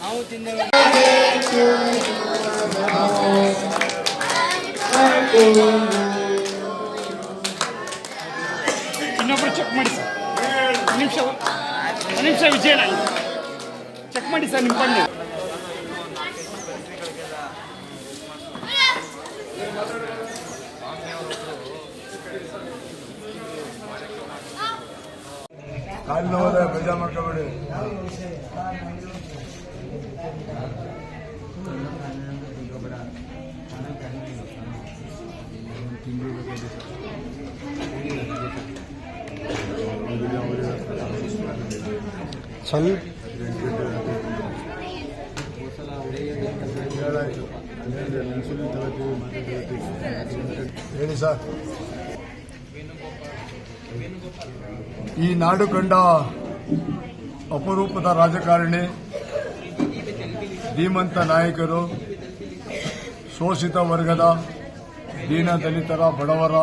ನಾವು ಇನ್ನೊಬ್ರು ಚೆಕ್ ಮಾಡಿ ಸರ್. ನಿಮಿಷ ನಿಮಿಷ ವಿಜಯನ ಚೆಕ್ ಮಾಡಿ ಸರ್ ನಿಮ್ಮ ಕಣ್ಣು ಕಾಲಿನ ಹೋದ ಬೇಜಾರು ಮಾಡ್ಕೋಬೇಡಿ ಸ್ವಲ್ಪ ಹೇಳಿ ಸರ್ ಈ ನಾಡು ಕಂಡ ಅಪರೂಪದ ರಾಜಕಾರಣಿ, ಧೀಮಂತ ನಾಯಕರು, ಶೋಷಿತ ವರ್ಗದ, ದೀನ ದಲಿತರ, ಬಡವರ,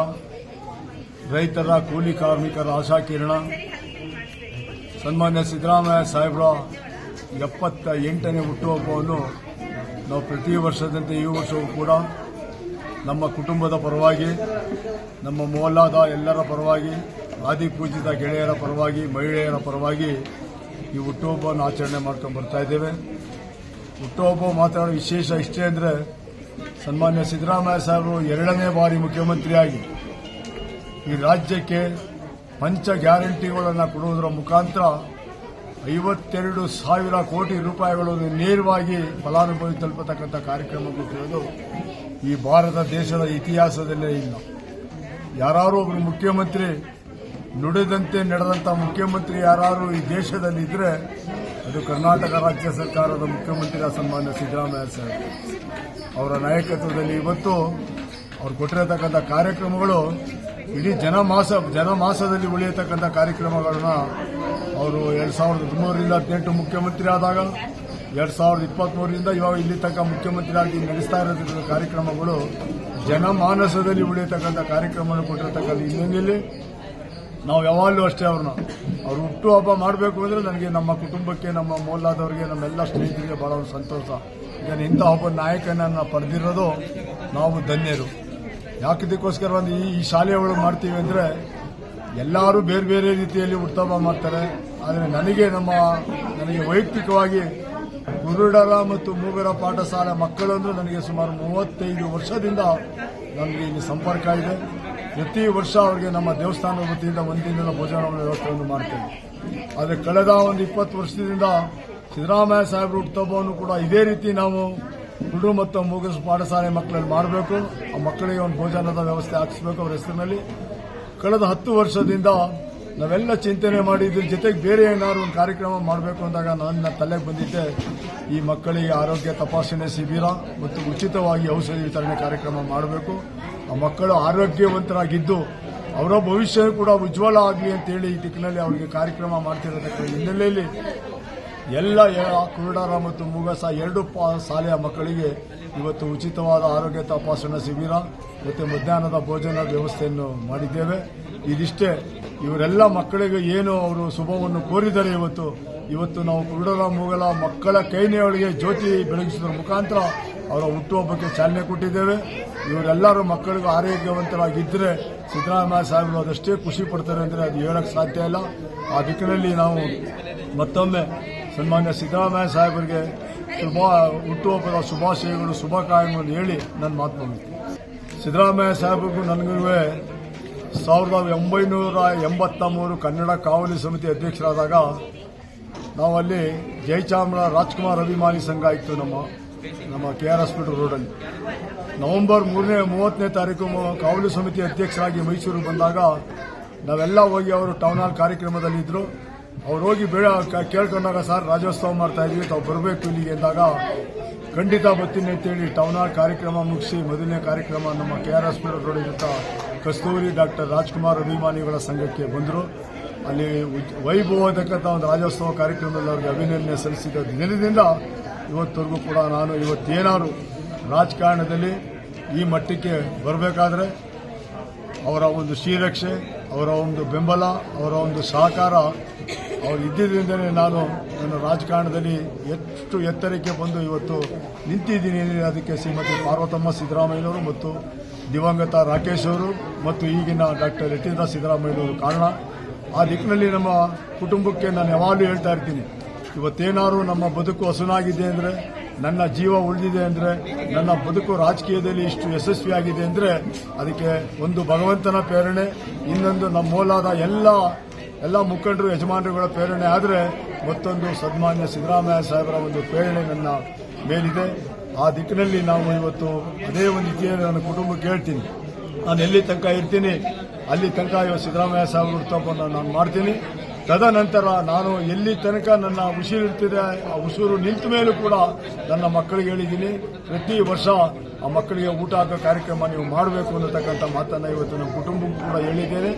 ರೈತರ, ಕೂಲಿ ಕಾರ್ಮಿಕರ ಆಶಾಕಿರಣ. ಸನ್ಮಾನ್ಯ ಸಿದ್ದರಾಮಯ್ಯ ಸಾಹೇಬರ ಎಪ್ಪತ್ತ ಎಂಟನೇ ಹುಟ್ಟುಹಬ್ಬವನ್ನು ನಾವು ಪ್ರತಿ ವರ್ಷದಂತೆ ಈ ವರ್ಷವೂ ಕೂಡ ನಮ್ಮ ಕುಟುಂಬದ ಪರವಾಗಿ, ನಮ್ಮ ಮೊಹಲ್ಲಾದ ಎಲ್ಲರ ಪರವಾಗಿ ಆದಿಪೂಜಿತ ಗೆಳೆಯರ ಪರವಾಗಿ, ಮಹಿಳೆಯರ ಪರವಾಗಿ ಈ ಹುಟ್ಟುಹಬ್ಬವನ್ನು ಆಚರಣೆ ಮಾಡ್ಕೊಂಡು ಬರ್ತಾ ಇದ್ದೇವೆ. ಹುಟ್ಟುಹಬ್ಬ ಮಾತಾಡೋ ವಿಶೇಷ ಇಷ್ಟೇ ಅಂದರೆ ಸನ್ಮಾನ್ಯ ಸಿದ್ದರಾಮಯ್ಯ ಸಾಹೇಬರು ಎರಡನೇ ಬಾರಿ ಮುಖ್ಯಮಂತ್ರಿಯಾಗಿ ಈ ರಾಜ್ಯಕ್ಕೆ ಪಂಚ ಗ್ಯಾರಂಟಿಗಳನ್ನು ಕೊಡುವುದರ ಮುಖಾಂತರ ಐವತ್ತೆರಡು ಸಾವಿರ ಕೋಟಿ ರೂಪಾಯಿಗಳನ್ನು ನೇರವಾಗಿ ಫಲಾನುಭವಿ ತಲುಪತಕ್ಕಂಥ ಕಾರ್ಯಕ್ರಮ ಕೊಟ್ಟಿರೋದು ಈ ಭಾರತ ದೇಶದ ಇತಿಹಾಸದಲ್ಲೇ ಇಲ್ಲ. ಯಾರು ಒಬ್ಬರು ಮುಖ್ಯಮಂತ್ರಿ ನುಡಿದಂತೆ ನಡೆದಂಥ ಮುಖ್ಯಮಂತ್ರಿ ಯಾರು ಈ ದೇಶದಲ್ಲಿ ಇದ್ರೆ ಅದು ಕರ್ನಾಟಕ ರಾಜ್ಯ ಸರ್ಕಾರದ ಮುಖ್ಯಮಂತ್ರಿ ಸನ್ಮಾನ್ಯ ಸಿದ್ದರಾಮಯ್ಯ ಸರ್. ಅವರ ನಾಯಕತ್ವದಲ್ಲಿ ಇವತ್ತು ಅವ್ರು ಕೊಟ್ಟಿರತಕ್ಕಂಥ ಕಾರ್ಯಕ್ರಮಗಳು ಇಡೀ ಜನಮಾಸ, ಜನಮಾಸದಲ್ಲಿ ಉಳಿಯತಕ್ಕಂಥ ಕಾರ್ಯಕ್ರಮಗಳನ್ನ ಅವರು ಎರಡ್ ಸಾವಿರದ ಹದಿಮೂರರಿಂದ ಹದಿನೆಂಟು ಮುಖ್ಯಮಂತ್ರಿ ಆದಾಗ, ಎರಡ್ ಸಾವಿರದ ಇಪ್ಪತ್ಮೂರರಿಂದ ಇವಾಗ ಇಲ್ಲಿ ಮುಖ್ಯಮಂತ್ರಿ ಆಗಿ ನಡೆಸ್ತಾ ಇರತಕ್ಕಂಥ ಕಾರ್ಯಕ್ರಮಗಳು ಜನಮಾನಸದಲ್ಲಿ ಉಳಿಯತಕ್ಕಂಥ ಕಾರ್ಯಕ್ರಮವನ್ನು ಕೊಟ್ಟಿರತಕ್ಕಂಥ ಹಿನ್ನೆಲೆಯಲ್ಲಿ ನಾವು ಯಾವಾಗಲೂ ಅಷ್ಟೇ ಅವ್ರನ್ನ. ಅವ್ರು ಹುಟ್ಟು ಹಬ್ಬ ಮಾಡಬೇಕು ಅಂದರೆ ನನಗೆ ನಮ್ಮ ಕುಟುಂಬಕ್ಕೆ, ನಮ್ಮ ಮೊಹಲ್ಲಾದವರಿಗೆ, ನಮ್ಮೆಲ್ಲ ಸ್ನೇಹಿತರಿಗೆ ಭಾಳ ಒಂದು ಸಂತೋಷ. ಈಗ ಇಂಥ ಒಬ್ಬ ನಾಯಕನನ್ನು ಪಡೆದಿರೋದು ನಾವು ಧನ್ಯರು. ಯಾಕಿದಕ್ಕೋಸ್ಕರ ಒಂದು ಈ ಈ ಶಾಲೆ ಒಳಗೆ ಮಾಡ್ತೀವಿ ಅಂದರೆ ಎಲ್ಲರೂ ಬೇರೆ ಬೇರೆ ರೀತಿಯಲ್ಲಿ ಹುಟ್ಟುಹಬ್ಬ ಮಾಡ್ತಾರೆ. ಆದರೆ ನನಗೆ ನಮ್ಮ, ನನಗೆ ವೈಯಕ್ತಿಕವಾಗಿ ಗುರುಡರ ಮತ್ತು ಮೂಗರ ಪಾಠಶಾಲೆ ಮಕ್ಕಳು ನನಗೆ ಸುಮಾರು ಮೂವತ್ತೈದು ವರ್ಷದಿಂದ ನನಗೆ ಇಲ್ಲಿ ಸಂಪರ್ಕ ಇದೆ. ಪ್ರತಿ ವರ್ಷ ಅವರಿಗೆ ನಮ್ಮ ದೇವಸ್ಥಾನದ ವತಿಯಿಂದ ಒಂದಿನ ಭೋಜನ ವ್ಯವಸ್ಥೆಯನ್ನು ಮಾಡ್ತೇವೆ. ಆದರೆ ಕಳೆದ ಒಂದು ಇಪ್ಪತ್ತು ವರ್ಷದಿಂದ ಸಿದ್ದರಾಮಯ್ಯ ಸಾಹೇಬರು ಹುಟ್ಟುಹಬ್ಬವನ್ನು ಕೂಡ ಇದೇ ರೀತಿ ನಾವು ಹುಡುಗ ಮತ್ತು ಮೂಗಸ್ ಪಾಠಶಾಲೆ ಮಕ್ಕಳಲ್ಲಿ ಮಾಡಬೇಕು. ಆ ಮಕ್ಕಳಿಗೆ ಒಂದು ಭೋಜನದ ವ್ಯವಸ್ಥೆ ಹಾಕಿಸ್ಬೇಕು ಅವರ ಹೆಸರಿನಲ್ಲಿ. ಕಳೆದ ಹತ್ತು ವರ್ಷದಿಂದ ನಾವೆಲ್ಲ ಚಿಂತನೆ ಮಾಡಿ ಇದ್ರ ಜೊತೆಗೆ ಬೇರೆ ಏನಾದ್ರು ಒಂದು ಕಾರ್ಯಕ್ರಮ ಮಾಡಬೇಕು ಅಂದಾಗ ನನ್ನ ತಲೆಗೆ ಬಂದಿದ್ದೆ. ಈ ಮಕ್ಕಳಿಗೆ ಆರೋಗ್ಯ ತಪಾಸಣೆ ಶಿಬಿರ ಮತ್ತು ಉಚಿತವಾಗಿ ಔಷಧಿ ವಿತರಣೆ ಕಾರ್ಯಕ್ರಮ ಮಾಡಬೇಕು. ಆ ಮಕ್ಕಳು ಆರೋಗ್ಯವಂತರಾಗಿದ್ದು ಅವರ ಭವಿಷ್ಯ ಕೂಡ ಉಜ್ವಲ ಆಗಲಿ ಅಂತೇಳಿ ಈ ದಿಕ್ಕಿನಲ್ಲಿ ಅವರಿಗೆ ಕಾರ್ಯಕ್ರಮ ಮಾಡ್ತಿರೋದಕ್ಕೆ ಹಿನ್ನೆಲೆಯಲ್ಲಿ ಎಲ್ಲ ಕುರುಡಾರ ಮತ್ತು ಮುಗಸ ಎರಡು ಶಾಲೆಯ ಮಕ್ಕಳಿಗೆ ಇವತ್ತು ಉಚಿತವಾದ ಆರೋಗ್ಯ ತಪಾಸಣಾ ಶಿಬಿರ ಮತ್ತು ಮಧ್ಯಾಹ್ನದ ಭೋಜನ ವ್ಯವಸ್ಥೆಯನ್ನು ಮಾಡಿದ್ದೇವೆ. ಇದಿಷ್ಟೇ, ಇವರೆಲ್ಲ ಮಕ್ಕಳಿಗೆ ಏನು ಅವರು ಶುಭವನ್ನು ಕೋರಿದ್ದಾರೆ ಇವತ್ತು ಇವತ್ತು ನಾವು ಕುರುಡರ ಮೂಗಲ ಮಕ್ಕಳ ಕೈನೆಯೊಳಗೆ ಜ್ಯೋತಿ ಬೆಳಗಿಸಿದ ಮುಖಾಂತರ ಅವರ ಹುಟ್ಟುಹಬ್ಬಕ್ಕೆ ಚಾಲನೆ ಕೊಟ್ಟಿದ್ದೇವೆ. ಇವರೆಲ್ಲರೂ ಮಕ್ಕಳಿಗೂ ಆರೋಗ್ಯವಂತರಾಗಿದ್ದರೆ ಸಿದ್ದರಾಮಯ್ಯ ಸಾಹೇಬರು ಅದಷ್ಟೇ ಖುಷಿ ಪಡ್ತಾರೆ ಅಂದರೆ ಅದು ಹೇಳಕ್ಕೆ ಸಾಧ್ಯ ಇಲ್ಲ. ಆ ದಿಕ್ಕಿನಲ್ಲಿ ನಾವು ಮತ್ತೊಮ್ಮೆ ಸನ್ಮಾನ್ಯ ಸಿದ್ದರಾಮಯ್ಯ ಸಾಹೇಬರಿಗೆ ಶುಭ ಹುಟ್ಟುಹಬ್ಬದ ಶುಭಾಶಯಗಳು, ಶುಭ ಶುಭಕಾಯಗಳನ್ನು ಹೇಳಿ ನನ್ನ ಮಾತು ಮುಗಿಸ್ತೀನಿ. ಸಿದ್ದರಾಮಯ್ಯ ಸಾಹೇಬರಿಗೂ ನನಗೂ ಸಾವಿರದ ಒಂಬೈನೂರ ಎಂಬತ್ತ ಮೂರು ಕನ್ನಡ ಕಾವಲಿ ಸಮಿತಿ ಅಧ್ಯಕ್ಷರಾದಾಗ ನಾವಲ್ಲಿ ಜಯಚಾಮರ ರಾಜ್ಕುಮಾರ್ ಅಭಿಮಾನಿ ಸಂಘ ಇತ್ತು ನಮ್ಮ ನಮ್ಮ ಕೆ ಆರ್ ಹಾಸ್ಪಿಟಲ್ ರೋಡಲ್ಲಿ. ನವೆಂಬರ್ ಮೂರನೇ, ಮೂವತ್ತನೇ ತಾರೀಕು ಕಾವಲಿ ಸಮಿತಿ ಅಧ್ಯಕ್ಷರಾಗಿ ಮೈಸೂರಿಗೆ ಬಂದಾಗ ನಾವೆಲ್ಲ ಹೋಗಿ ಅವರು ಟೌನ್ ಹಾಲ್ ಕಾರ್ಯಕ್ರಮದಲ್ಲಿ ಇದ್ರು. ಅವ್ರು ಹೋಗಿ ಬೇಡ ಕೇಳ್ಕೊಂಡಾಗ ಸರ್ ರಾಜ್ಯೋತ್ಸವ ಮಾಡ್ತಾ ಇದ್ವಿ, ತಾವು ಬರಬೇಕು ಇಲ್ಲಿಗೆ ಎಂದಾಗ ಖಂಡಿತ ಬರ್ತೀನಿ ಅಂತೇಳಿ ಟೌನ್ ಹಾಲ್ ಕಾರ್ಯಕ್ರಮ ಮುಗಿಸಿ ಮೊದಲನೇ ಕಾರ್ಯಕ್ರಮ ನಮ್ಮ ಕೆ ಆರ್ ಹಾಸ್ಪಿಟಲ್ ರೋಡ್ ಇರುತ್ತ ಕಸ್ತೂರಿ ಡಾಕ್ಟರ್ ರಾಜ್ಕುಮಾರ್ ಅಭಿಮಾನಿಗಳ ಸಂಘಕ್ಕೆ ಬಂದರು. ಅಲ್ಲಿ ವೈಭವತಕ್ಕಂಥ ಒಂದು ರಾಜ್ಯೋತ್ಸವ ಕಾರ್ಯಕ್ರಮದಲ್ಲಿ ಅವರಿಗೆ ಅಭಿನಂದನೆ ಸಲ್ಲಿಸಿದ ದಿನದಿಂದ ಇವತ್ತವರೆಗೂ ಕೂಡ ನಾನು ಇವತ್ತೇನಾದ್ರು ರಾಜಕಾರಣದಲ್ಲಿ ಈ ಮಟ್ಟಕ್ಕೆ ಬರಬೇಕಾದ್ರೆ ಅವರ ಒಂದು ಶ್ರೀರಕ್ಷೆ, ಅವರ ಒಂದು ಬೆಂಬಲ, ಅವರ ಒಂದು ಸಹಕಾರ ಅವ್ರು ಇದ್ದಿದ್ದರಿಂದಲೇ ನಾನು ನನ್ನ ರಾಜಕಾರಣದಲ್ಲಿ ಎಷ್ಟು ಎತ್ತರಕ್ಕೆ ಬಂದು ಇವತ್ತು ನಿಂತಿದ್ದೀನಿ ಅದಕ್ಕೆ ಶ್ರೀಮತಿ ಪಾರ್ವತಮ್ಮ ಸಿದ್ದರಾಮಯ್ಯನವರು ಮತ್ತು ದಿವಂಗತ ರಾಕೇಶ್ ಅವರು ಮತ್ತು ಈಗಿನ ಡಾಕ್ಟರ್ ಯತೀಂದ್ರ ಸಿದ್ದರಾಮಯ್ಯನವರು ಕಾರಣ. ಆ ದಿಕ್ಕಿನಲ್ಲಿ ನಮ್ಮ ಕುಟುಂಬಕ್ಕೆ ನಾನು ಯಾವಾಗಲೂ ಹೇಳ್ತಾ ಇರ್ತೀನಿ, ಇವತ್ತೇನಾದ್ರು ನಮ್ಮ ಬದುಕು ಹಸುನಾಗಿದೆ ಅಂದರೆ, ನನ್ನ ಜೀವ ಉಳಿದಿದೆ ಅಂದರೆ, ನನ್ನ ಬದುಕು ರಾಜಕೀಯದಲ್ಲಿ ಇಷ್ಟು ಯಶಸ್ವಿಯಾಗಿದೆ ಅಂದರೆ, ಅದಕ್ಕೆ ಒಂದು ಭಗವಂತನ ಪ್ರೇರಣೆ, ಇನ್ನೊಂದು ನಮ್ಮ ಮೂಲಾದ ಎಲ್ಲ ಎಲ್ಲ ಮುಖಂಡರು, ಯಜಮಾನರುಗಳ ಪ್ರೇರಣೆ ಆದರೆ ಮತ್ತೊಂದು ಸನ್ಮಾನ್ಯ ಸಿದ್ದರಾಮಯ್ಯ ಸಾಹೇಬರ ಒಂದು ಪ್ರೇರಣೆ ನನ್ನ ಮೇಲಿದೆ. ಆ ದಿಕ್ಕಿನಲ್ಲಿ ನಾವು ಇವತ್ತು ಅದೇ ಒಂದು ಇತಿಹಾಸ ನನ್ನ ಕುಟುಂಬಕ್ಕೆ ಹೇಳ್ತೀನಿ. ನಾನು ಎಲ್ಲಿ ತನಕ ಇರ್ತೀನಿ, ಅಲ್ಲಿ ತನಕ ಇವತ್ತು ಸಿದ್ದರಾಮಯ್ಯ ಸಾಹೇಬರ ಹುಟ್ಟುಹಬ್ಬವನ್ನು ನಾನು ಮಾಡ್ತೀನಿ. ತದನಂತರ ನಾನು ಎಲ್ಲಿ ತನಕ ನನ್ನ ಉಸಿರಿರ್ತಿದೆ ಆ ಉಸಿರು ನಿಂತ ಮೇಲೂ ಕೂಡ ನನ್ನ ಮಕ್ಕಳಿಗೆ ಹೇಳಿದ್ದೀನಿ. ಪ್ರತಿ ವರ್ಷ ಆ ಮಕ್ಕಳಿಗೆ ಊಟ ಹಾಕೋ ಕಾರ್ಯಕ್ರಮ ನೀವು ಮಾಡಬೇಕು ಅನ್ನತಕ್ಕಂಥ ಮಾತನ್ನು ಇವತ್ತು ನಮ್ಮ ಕುಟುಂಬಕ್ಕೂ ಕೂಡ ಹೇಳಿದ್ದೇನೆ.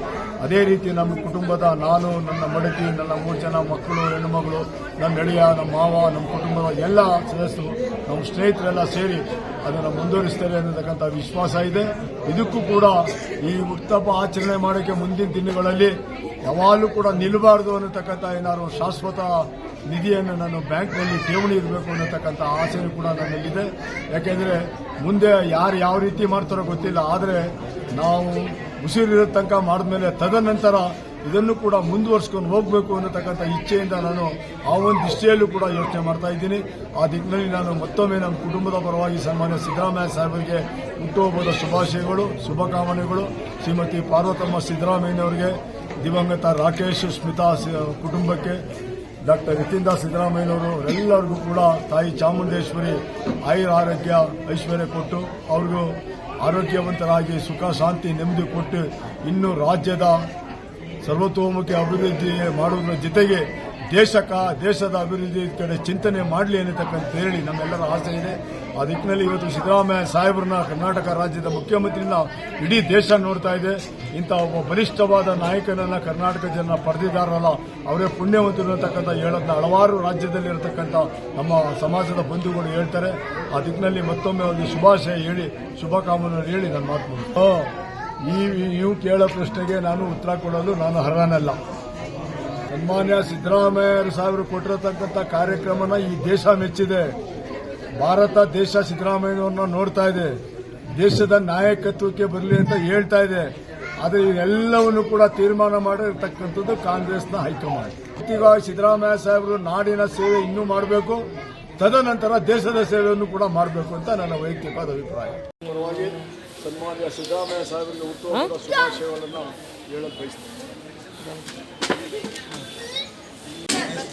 ಅದೇ ರೀತಿ ನಮ್ಮ ಕುಟುಂಬದ ನಾನು, ನನ್ನ ಮಡತಿ ನನ್ನ ಮೂರು ಜನ ಮಕ್ಕಳು, ಹೆಣ್ಣುಮಗಳು, ನನ್ನ ಎಳೆಯ ನಮ್ಮ ಮಾವ, ನಮ್ಮ ಕುಟುಂಬದ ಎಲ್ಲ ಸದಸ್ಯರು, ನಮ್ಮ ಸ್ನೇಹಿತರೆಲ್ಲ ಸೇರಿ ಅದನ್ನು ಮುಂದುವರಿಸ್ತಾರೆ ಅನ್ನತಕ್ಕಂಥ ವಿಶ್ವಾಸ ಇದೆ. ಇದಕ್ಕೂ ಕೂಡ ಈ ಉತ್ತಮ ಆಚರಣೆ ಮಾಡೋಕ್ಕೆ ಮುಂದಿನ ದಿನಗಳಲ್ಲಿ ಯಾವಾಗಲೂ ಕೂಡ ನಿಲ್ಲಬಾರ್ದು ಅನ್ನತಕ್ಕಂಥ ಏನಾದ್ರು ಶಾಶ್ವತ ನಿಧಿಯನ್ನು ನಾನು ಬ್ಯಾಂಕ್ನಲ್ಲಿ ಠೇವಣಿ ಇರಬೇಕು ಅನ್ನತಕ್ಕಂಥ ಆಸೆಯೂ ಕೂಡ ನನ್ನಲ್ಲಿದೆ ಯಾಕೆಂದರೆ ಮುಂದೆ ಯಾರು ಯಾವ ರೀತಿ ಮಾಡ್ತಾರೋ ಗೊತ್ತಿಲ್ಲ. ಆದರೆ ನಾವು ಉಸಿರಿರೋ ತನಕ ಮಾಡಿದ್ಮೇಲೆ ತದನಂತರ ಇದನ್ನು ಕೂಡ ಮುಂದುವರ್ಸ್ಕೊಂಡು ಹೋಗಬೇಕು ಅನ್ನತಕ್ಕಂಥ ಇಚ್ಛೆಯಿಂದ ನಾನು ಆ ಒಂದು ದೃಷ್ಟಿಯಲ್ಲೂ ಕೂಡ ಯೋಚನೆ ಮಾಡ್ತಾ ಇದ್ದೀನಿ. ಆ ದಿಕ್ಕಿನಲ್ಲಿ ನಾನು ಮತ್ತೊಮ್ಮೆ ನಮ್ಮ ಕುಟುಂಬದ ಪರವಾಗಿ ಸನ್ಮಾನ್ಯ ಸಿದ್ದರಾಮಯ್ಯ ಸಾಹೇಬರಿಗೆ ಹುಟ್ಟುಹಬ್ಬದ ಶುಭಾಶಯಗಳು ಶುಭಕಾಮನೆಗಳು ಶ್ರೀಮತಿ ಪಾರ್ವತಮ್ಮ ಸಿದ್ದರಾಮಯ್ಯನವರಿಗೆ ದಿವಂಗತ ರಾಕೇಶ್ ಸ್ಮಿತಾ ಕುಟುಂಬಕ್ಕೆ ಡಾಕ್ಟರ್ ಯತೀಂದ್ರ ಸಿದ್ದರಾಮಯ್ಯನವರು ಎಲ್ಲರಿಗೂ ಕೂಡ ತಾಯಿ ಚಾಮುಂಡೇಶ್ವರಿ ಆಯುರ ಆರೋಗ್ಯ ಐಶ್ವರ್ಯ ಕೊಟ್ಟು ಅವ್ರಿಗೂ ಆರೋಗ್ಯವಂತರಾಗಿ ಸುಖ, ಶಾಂತಿ, ನೆಮ್ಮದಿ ಕೊಟ್ಟು ಇನ್ನು ರಾಜ್ಯದ ಸರ್ವತೋಮುಖಿ ಅಭಿವೃದ್ಧಿ ಮಾಡುವುದರ ಜೊತೆಗೆ ದೇಶಕ, ದೇಶದ ಅಭಿವೃದ್ಧಿ ಕಡೆ ಚಿಂತನೆ ಮಾಡಲಿ ಅನ್ನತಕ್ಕಂತ ಹೇಳಿ ನಮ್ಮೆಲ್ಲರ ಆಸೆ ಇದೆ. ಆ ದಿಕ್ಕಿನಲ್ಲಿ ಇವತ್ತು ಸಿದ್ದರಾಮಯ್ಯ ಸಾಹೇಬ್ರನ್ನ ಕರ್ನಾಟಕ ರಾಜ್ಯದ ಮುಖ್ಯಮಂತ್ರಿನ ಇಡೀ ದೇಶ ನೋಡ್ತಾ ಇದೆ. ಇಂಥ ಒಬ್ಬ ಬಲಿಷ್ಠವಾದ ನಾಯಕನನ್ನ ಕರ್ನಾಟಕ ಜನ ಪಡೆದಿದ್ದಾರಲ್ಲ ಅವರೇ ಪುಣ್ಯವಂತರು ಅಂತಕ್ಕಂಥ ಹೇಳೋದನ್ನ ಹಲವಾರು ರಾಜ್ಯದಲ್ಲಿರತಕ್ಕಂಥ ನಮ್ಮ ಸಮಾಜದ ಬಂಧುಗಳು ಹೇಳ್ತಾರೆ. ಆ ದಿಕ್ಕಿನಲ್ಲಿ ಮತ್ತೊಮ್ಮೆ ಒಂದು ಶುಭಾಶಯ ಹೇಳಿ ಶುಭಕಾಮನೆ ಹೇಳಿ ನನ್ನ ಮಾತು. ಈ ನೀವು ಕೇಳೋ ಪ್ರಶ್ನೆಗೆ ನಾನು ಉತ್ತರ ಕೊಡಲು ನಾನು ಅರ್ಹನಲ್ಲ. ಸನ್ಮಾನ್ಯ ಸಿದ್ದರಾಮಯ್ಯ ಸಾಹೇಬರು ಕೊಟ್ಟಿರತಕ್ಕಂಥ ಕಾರ್ಯಕ್ರಮನ ಈ ದೇಶ ಮೆಚ್ಚಿದೆ. ಭಾರತ ದೇಶ ಸಿದ್ದರಾಮಯ್ಯವನ್ನ ನೋಡ್ತಾ ಇದೆ. ದೇಶದ ನಾಯಕತ್ವಕ್ಕೆ ಬರಲಿ ಅಂತ ಹೇಳ್ತಾ ಇದೆ. ಆದರೆ ಇವೆಲ್ಲವನ್ನು ಕೂಡ ತೀರ್ಮಾನ ಮಾಡಿರ್ತಕ್ಕಂಥದ್ದು ಕಾಂಗ್ರೆಸ್ನ ಹೈಕಮಾಂಡ್. ಈಗ ಸಿದ್ದರಾಮಯ್ಯ ಸಾಹೇಬರು ನಾಡಿನ ಸೇವೆ ಇನ್ನೂ ಮಾಡಬೇಕು. ತದನಂತರ ದೇಶದ ಸೇವೆಯನ್ನು ಕೂಡ ಮಾಡಬೇಕು ಅಂತ ನನ್ನ ವೈಯಕ್ತಿಕ ಅಭಿಪ್ರಾಯ. ಸನ್ಮಾನ್ಯ ಸಿದ್ದರಾಮಯ್ಯ ಸಾಹೇಬರಿಗೆ ಉತ್ತಮ ಶುಭಾಶಯಗಳನ್ನು ಹೇಳಲು ಬಯಸ್ತೇನೆ.